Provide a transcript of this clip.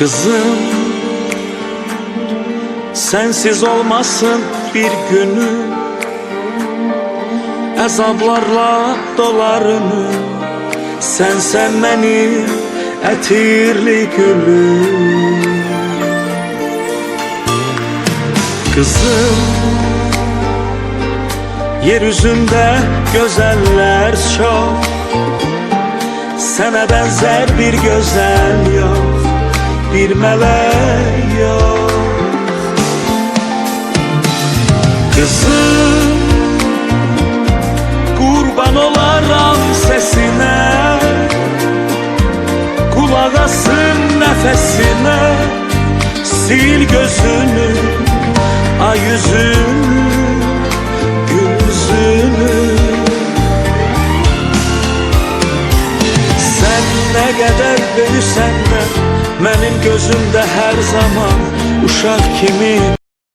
Kızım. Sensiz olmasın bir günü. Əzablarla dolarını. Sen sen benim ətirli gülüm Kızım Yeryüzünde güzeller çok. Sana benzer bir güzel yok Bir melek yok. Kızım Kurban olaram sesine. Kulak asın nefesine. Sil gözünü Ay yüzünü Gül Sen ne kadar büyüsen de Benim gözümde her zaman Uşak kimi